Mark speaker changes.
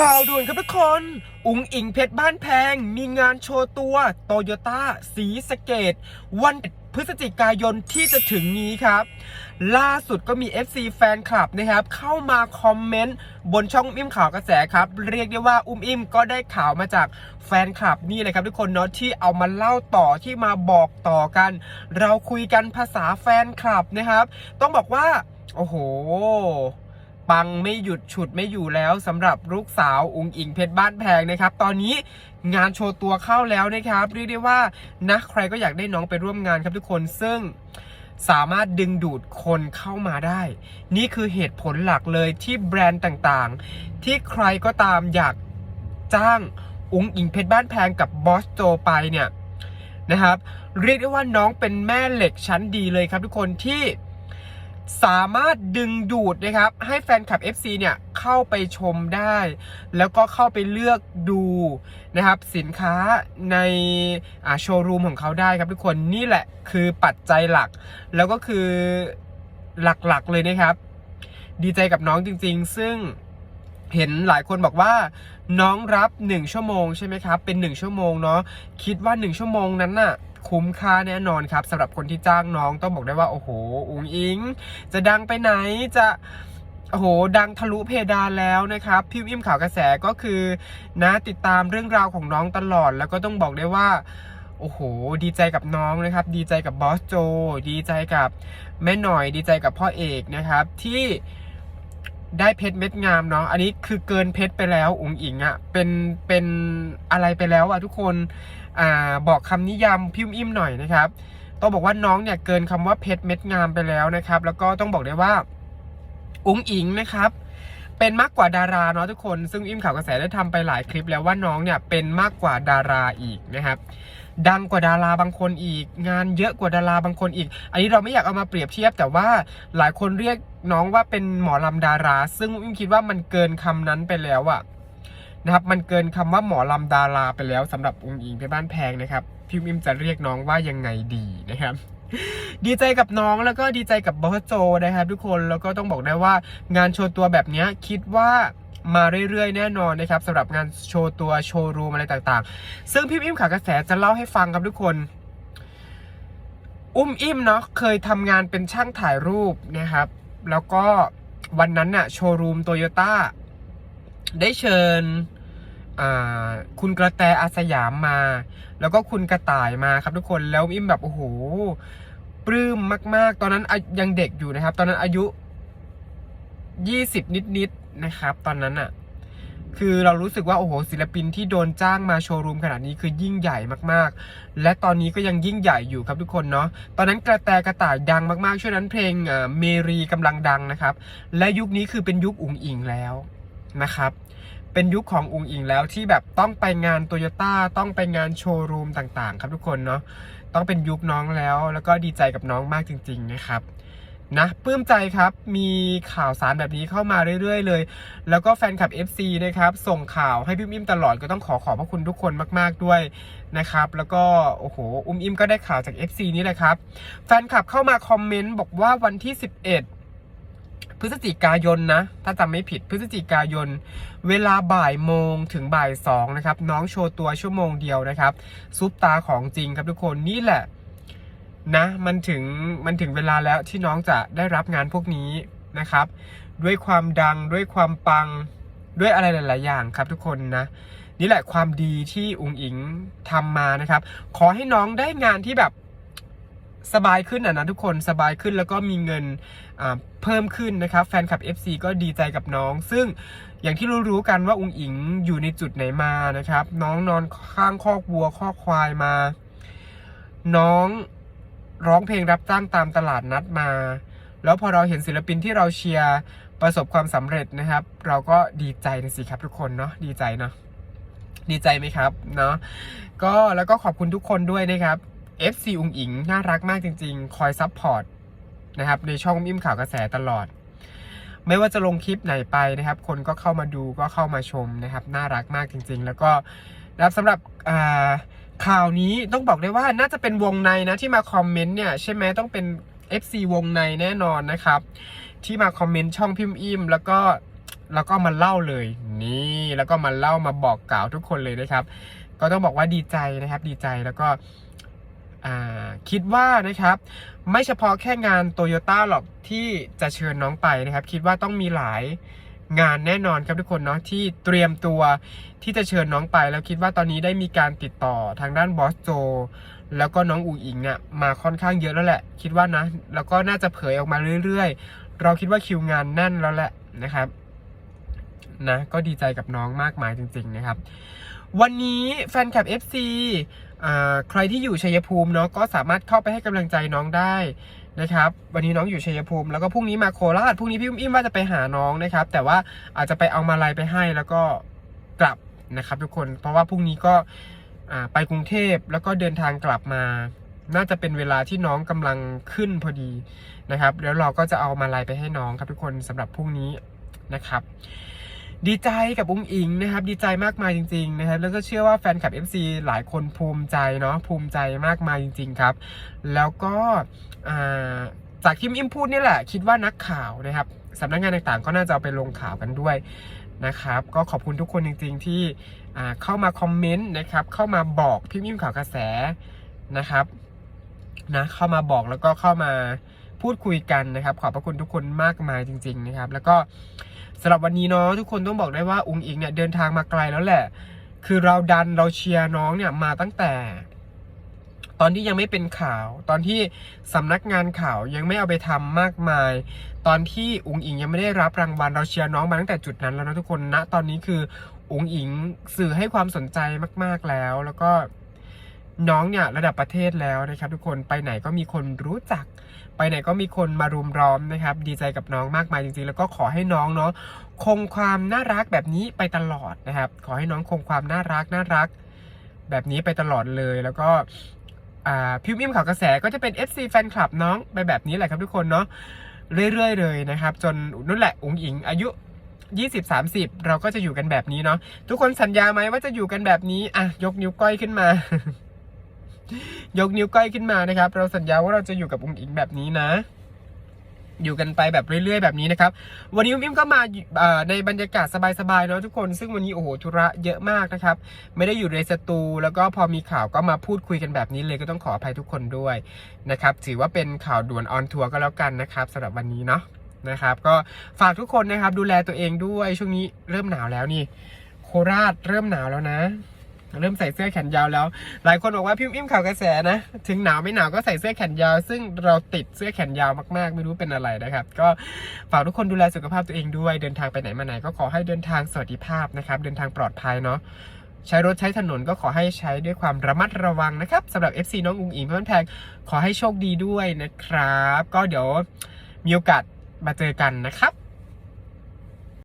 Speaker 1: ข่าวด่วนครับทุกคน อุ๋งอิงเพชรบ้านแพง มีงานโชว์ตัวโตโยต้าสีสเกต วันพฤศจิกายนที่จะถึงนี้ครับ ล่าสุดก็มี FC แฟนคลับนะครับ เข้ามาคอมเมนต์ บนช่องอุ้มอิ่มข่าวกระแสครับ เรียกได้ว่าอุ้มอิ่มก็ได้ข่าวมาจากแฟนคลับนี่เลยครับทุกคนเนาะที่เอามาเล่าต่อที่มาบอกต่อกัน เราคุยกันภาษาแฟนคลับนะครับ ต้องบอกว่า โอ้โห ปังไม่หยุดฉุดไม่อยู่แล้วสำหรับลูกสาวอุงอิงเพชรบ้านแพงนะครับ ตอนนี้งานโชว์ตัวเข้าแล้วนะครับ เรียกได้ว่านะใครก็อยากได้น้องไปร่วมงานครับทุกคนซึ่งสามารถดึงดูดคนเข้ามาได้ นี่คือเหตุผลหลักเลยที่แบรนด์ต่างๆ ที่ใครก็ตามอยากจ้างอุงอิงเพชรบ้านแพงกับบอสโจไปเนี่ยนะครับ เรียกได้ว่าน้องเป็นแม่เหล็กชั้นดีเลยครับทุกคนที่ สามารถดึงดูดนะครับ ให้แฟนคลับ FC เนี่ยเข้าไปชมได้ แล้วก็เข้าไปเลือกดูนะครับ สินค้าในโชว์รูมของเขาได้ครับทุกคนนี่แหละคือปัจจัยหลัก แล้วก็คือหลักๆเลยนะครับ ดีใจกับน้องจริง ๆ ซึ่งเห็นหลายคนบอกว่าน้องรับ 1 ชั่วโมงใช่ไหมครับ เป็น 1 ชั่วโมงเนาะคิดว่า 1 ชั่วโมงนั้นน่ะ คุ้มค่าแน่นอนครับสำหรับคนที่จ้างน้องต้องบอกได้ว่าโอ้โหอุงอิง จะดังไปไหนจะโอ้โห ดังทะลุเพดานแล้วนะครับพิมพ์อิ่มข่าวกระแสก็คือนะติดตามเรื่องราวของน้องตลอด แล้วก็ต้องบอกได้ว่า โอ้โห ดีใจกับน้องนะครับ ดีใจกับบอสโจ ดีใจกับแม่หน่อย ดีใจกับพ่อเอกนะครับ ที่ ได้เพชรเม็ดงามเนาะ อันนี้คือเกินเพชรไปแล้วอุ๋งอิงอะ่ะ เป็น เป็นอะไรไปแล้วอะทุกคน อ่า บอกคำนิยามพิมพ์อิ่มหน่อยนะครับ ต้องบอกว่าน้องเนี่ยเกินคำว่าเพชรเม็ดงามไปแล้วนะครับ แล้วก็ต้องบอกได้ว่าอุ๋งอิงนะครับ เป็นมากกว่าดาราเนาะทุกคน ซึ่งอิ่มข่าวกระแสได้ทำไปหลายคลิปแล้วว่าน้องเนี่ยเป็นมากกว่าดาราอีกนะครับ ดังกว่าดาราบางคนอีก งานเยอะกว่าดาราบางคนอีก อันนี้เราไม่อยากเอามาเปรียบเทียบ แต่ว่าหลายคนเรียกน้องว่าเป็นหมอลำดารา ซึ่งอิ่มคิดว่ามันเกินคำนั้นไปแล้วอะนะครับ มันเกินคำว่าหมอลำดาราไปแล้วสำหรับองค์อิงเพชรบ้านแพงนะครับพิมพิมจะเรียกน้องว่ายังไงดีนะครับดีใจกับน้องแล้วก็ดีใจกับบอสโจนะครับทุกคนแล้วก็ต้องบอกได้ว่างานโชว์ตัวแบบนี้คิดว่า มาเรื่อยๆ แน่นอนนะครับสำหรับงานโชว์ตัวโชว์รูมอะไรต่างๆ ซึ่งพี่อิ่มขากระแสจะเล่าให้ฟังครับทุกคน อุ้มอิ่มเนาะเคยทำงานเป็นช่างถ่ายรูปนะครับ แล้วก็วันนั้นน่ะโชว์รูมโตโยต้าได้เชิญคุณกระแตอาสยามมา แล้วก็คุณกระต่ายมาครับทุกคนแล้วอิ่มแบบโอ้โหปลื้มมาก ๆ ตอนนั้นยังเด็กอยู่นะครับ ตอนนั้นอายุยี่สิบนิดๆ นะครับ ตอนนั้นอะคือเรารู้สึกว่าโอ้โหศิลปินที่โดนจ้างมาโชว์รูมขนาดนี้คือยิ่งใหญ่มากๆ และตอนนี้ก็ยังยิ่งใหญ่อยู่ครับทุกคนเนาะตอนนั้นกระแตกระต่ายดังมากๆช่วงนั้นเพลงเอ่อเมรีกำลังดังนะครับ และยุคนี้คือเป็นยุคอุ๋งอิงแล้วนะครับเป็นยุคของอุงอิงแล้วที่แบบต้องไปงานโตโยต้าต้องไปงานโชว์รูมต่างๆ ครับทุกคนเนาะต้องเป็นยุคน้องแล้ว แล้วก็ดีใจกับน้องมากจริง ๆ นะครับ นะปลื้มใจครับมีข่าวสารแบบนี้เข้ามาเรื่อย ๆ เลย แล้วก็แฟนคลับ FC นะครับส่งข่าวให้พี่อิ่มตลอดก็ต้องขอขอบพระคุณทุกคนมาก ๆด้วยนะครับ แล้วก็โอ้โหอุ้มอิ่มก็ได้ข่าวจาก FC นี่แหละครับ แฟนคลับเข้ามาคอมเมนต์บอกว่าวันที่ 11พฤศจิกายนนะ ถ้าจำไม่ผิดพฤศจิกายน เวลาบ่ายโมงถึงบ่ายสองนะครับ น้องโชว์ตัวชั่วโมงเดียวนะครับ ซุปตาของจริงครับทุกคนนี่แหละ นะ มันถึงมันถึงเวลาแล้วที่น้องจะได้รับงานพวกนี้นะครับ ด้วยความดังด้วยความปังด้วยอะไรหลาย ๆ อย่างครับทุกคนนะนี่แหละความดีที่อุงอิงทำมานะครับ ขอให้น้องได้งานที่แบบสบายขึ้นอะนะทุกคนสบายขึ้นแล้วก็มีเงินเพิ่มขึ้นนะครับ แฟนคลับ FC ก็ดีใจกับน้อง ซึ่งอย่างที่รู้ๆกันว่าอุงอิงอยู่ในจุดไหนมานะครับ น้องนอนข้างคอกวัวคอกควายมา น้อง ร้องเพลงรับจ้างตามตลาดนัดมา แล้วพอเราเห็นศิลปินที่เราเชียร์ประสบความสำเร็จนะครับ เราก็ดีใจนะสิครับทุกคนเนาะดีใจเนาะดีใจไหมครับเนาะก็แล้วก็ขอบคุณทุกคนด้วยนะครับ FC อุงอิงน่ารักมากจริง ๆ คอยซัพพอร์ตนะครับในช่องอิ่มข่าวกระแสตลอด ไม่ว่าจะลงคลิปไหนไปนะครับ คนก็เข้ามาดูก็เข้ามาชมนะครับ น่ารักมากจริง ๆ แล้วก็นะครับสำหรับอ่า ข่าวนี้ต้องบอกได้ว่าน่าจะเป็นวงในนะที่มาคอมเมนต์เนี่ยใช่ไหมต้องเป็น FC วงในแน่นอนนะครับ ที่มาคอมเมนต์ช่องพิมพ์อิมแล้วก็แล้วก็มาเล่าเลย นี่แล้วก็มาเล่ามาบอกกล่าวทุกคนเลยนะครับ ก็ต้องบอกว่าดีใจนะครับ ดีใจแล้วก็คิดว่านะครับ ไม่เฉพาะแค่งานโตโยต้าหรอกที่จะเชิญน้องไปนะครับ คิดว่าต้องมีหลาย งานแน่นอนครับทุกคนเนาะที่เตรียมตัวที่จะเชิญน้องไป แล้วคิดว่าตอนนี้ได้มีการติดต่อทางด้านบอสโจแล้วก็น้องอูอิงเนี่ยมาค่อนข้างเยอะแล้วแหละ คิดว่านะ แล้วก็น่าจะเผยออกมาเรื่อยๆ เราคิดว่าคิวงานแน่นแล้วแหละนะครับนะก็ดีใจกับน้องมากมายจริง ๆนะครับ วันนี้แฟนคลับ FC อ่าใครที่อยู่ชัยภูมิเนาะก็สามารถเข้าไปให้กำลังใจน้องได้ นะครับ วันนี้น้องอยู่ชัยภูมิแล้วก็พรุ่งนี้มาโคราชพรุ่งนี้พี่อุ้มอิ่มว่าจะไปหาน้องนะครับ แต่ว่าอาจจะไปเอามาลัยไปให้แล้วก็กลับนะครับ ทุกคนเพราะว่าพรุ่งนี้ก็ไปกรุงเทพแล้วก็เดินทางกลับมา น่าจะเป็นเวลาที่น้องกำลังขึ้นพอดีนะครับ แล้วเราก็จะเอามาลัยไปให้น้องครับทุกคนสำหรับพรุ่งนี้นะครับ ดีใจกับอุ้งอิงนะครับ ดีใจมากมายจริงๆนะครับ แล้วก็เชื่อว่าแฟนคลับ FC หลายคนภูมิใจเนาะภูมิใจมากมายจริง ๆครับ แล้วก็อ่าจากที่อิมพูดนี่แหละ คิดว่านักข่าวนะครับสำนักงานต่างๆ ก็น่าจะเอาไปลงข่าวกันด้วยนะครับ ก็ขอบคุณทุกคนจริง ๆ ที่เข้ามาคอมเมนต์นะครับ เข้ามาบอกพี่มิมข่าวกระแสนะครับนะเข้ามาบอกแล้วก็เข้ามา พูดคุยกันนะครับ ขอบพระคุณทุกคนมากมายจริง ๆ นะครับ แล้วก็สำหรับวันนี้เนาะทุกคนต้องบอกได้ว่าอุงอิงเนี่ยเดินทางมาไกลแล้วแหละ คือเราดันเราเชียร์น้องเนี่ยมาตั้งแต่ ตอนที่ยังไม่เป็นข่าว ตอนที่สำนักงานข่าวยังไม่เอาไปทำมากมาย ตอนที่อุงอิงยังไม่ได้รับรางวัลเราเชียร์น้องมาตั้งแต่จุดนั้นแล้วนะทุกคนณตอนนี้คืออุงอิงสื่อให้ความสนใจมาก ๆแล้ว แล้วก็ น้องเนี่ยระดับประเทศแล้วนะครับทุกคนไปไหนก็มีคนรู้จัก ไปไหนก็มีคนมารุมร้อมนะครับ ดีใจกับน้องมากมายจริงๆ แล้วก็ขอให้น้องเนาะคงความน่ารักแบบนี้ไปตลอดนะครับ ขอให้น้องคงความน่ารักน่ารัก แบบนี้ไปตลอดเลยแล้วก็อ่าพิมิมข่าวกระแสก็จะเป็น FC แฟนคลับน้องไปแบบนี้แหละครับทุกคนเนาะเรื่อยๆเลยนะครับ จนนั่นแหละอุ๋งอิงอายุ20 30 เราก็จะอยู่กันแบบนี้เนาะทุกคนสัญญาไหมว่าจะอยู่กันแบบนี้อะยกนิ้วก้อยขึ้นมา ยกนิ้วก้อยขึ้นมานะครับ เราสัญญาว่าเราจะอยู่กับอุ้งอิงแบบนี้นะ อยู่กันไปแบบเรื่อยๆแบบนี้นะครับ วันนี้อุ้มอิมก็มาในบรรยากาศสบายๆเนาะทุกคน ซึ่งวันนี้โอ้โหธุระเยอะมากนะครับ ไม่ได้อยู่ในสตู แล้วก็พอมีข่าวก็มาพูดคุยกันแบบนี้เลยก็ต้องขออภัยทุกคนด้วยนะครับ ถือว่าเป็นข่าวด่วนออนทัวร์ก็แล้วกันนะครับสำหรับวันนี้เนาะนะครับ ก็ฝากทุกคนนะครับดูแลตัวเองด้วยช่วงนี้เริ่มหนาวแล้วนี่ โคราชเริ่มหนาวแล้วนะ เริ่มใส่เสื้อแขนยาวแล้ว หลายคนบอกว่าพิมพ์อิ่มข่าวกระแสนะ ถึงหนาวไม่หนาวก็ใส่เสื้อแขนยาว ซึ่งเราติดเสื้อแขนยาวมากๆ ไม่รู้เป็นอะไรนะครับ ก็ฝากทุกคนดูแลสุขภาพตัวเองด้วย เดินทางไปไหนมาไหนก็ขอให้เดินทางสวัสดิภาพนะครับ เดินทางปลอดภัยเนาะ ใช้รถใช้ถนนก็ขอให้ใช้ด้วยความระมัดระวังนะครับสำหรับ FC น้องอุงอิงเพื่อนแพงขอให้โชคดีด้วยนะครับ ก็เดี๋ยวมีโอกาสมาเจอกันนะครับ